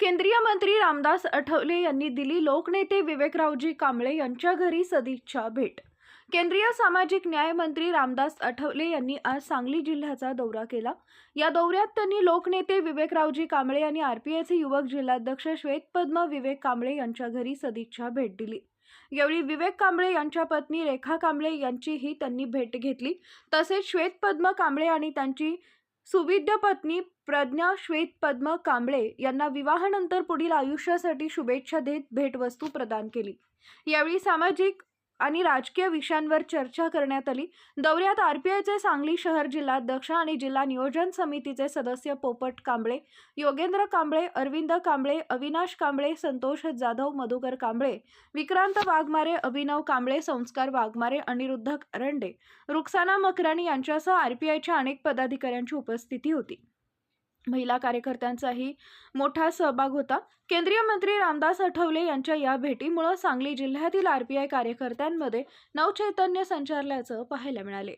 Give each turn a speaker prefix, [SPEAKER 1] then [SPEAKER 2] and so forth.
[SPEAKER 1] केंद्रीय मंत्री रामदास आठवले यांनी दिली लोकनेते विवेकरावजी कांबळे यांच्या घरी सदिच्छा भेट. केंद्रीय सामाजिक न्याय मंत्री रामदास आठवले यांनी आज सांगली जिल्ह्याचा दौरा केला. या दौऱ्यात त्यांनी लोकनेते विवेकरावजी कांबळे आणि आरपीआयचे युवक जिल्हाध्यक्ष श्वेतपद्म विवेक कांबळे यांच्या घरी सदिच्छा भेट दिली. यावेळी विवेक कांबळे यांच्या पत्नी रेखा कांबळे यांचीही त्यांनी भेट घेतली. तसेच श्वेतपद्म कांबळे आणि त्यांची सुविद्य पत्नी प्रज्ञा श्वेतपद्म कांबळे यांना विवाहानंतर पुढील आयुष्यासाठी शुभेच्छा देत भेटवस्तू प्रदान केली. यावेळी सामाजिक आणि राजकीय विषयांवर चर्चा करण्यात आली. दौऱ्यात आरपीआयचे सांगली शहर जिल्हाध्यक्ष आणि जिल्हा नियोजन समितीचे सदस्य पोपट कांबळे योगेंद्र कांबळे अरविंद कांबळे अविनाश कांबळे संतोष जाधव मधुकर कांबळे विक्रांत वाघमारे अभिनव कांबळे संस्कार वाघमारे अनिरुद्ध अरंडे रुक्साना मकराणी यांच्यासह आरपीआयच्या अनेक पदाधिकाऱ्यांची उपस्थिती होती. महिला कार्यकर्त्यांचाही मोठा सहभाग होता. केंद्रीय मंत्री रामदास आठवले यांच्या या भेटीमुळं सांगली जिल्ह्यातील आर पी आय कार्यकर्त्यांमध्ये नवचैतन्य संचारल्याचं पाहायला मिळाले.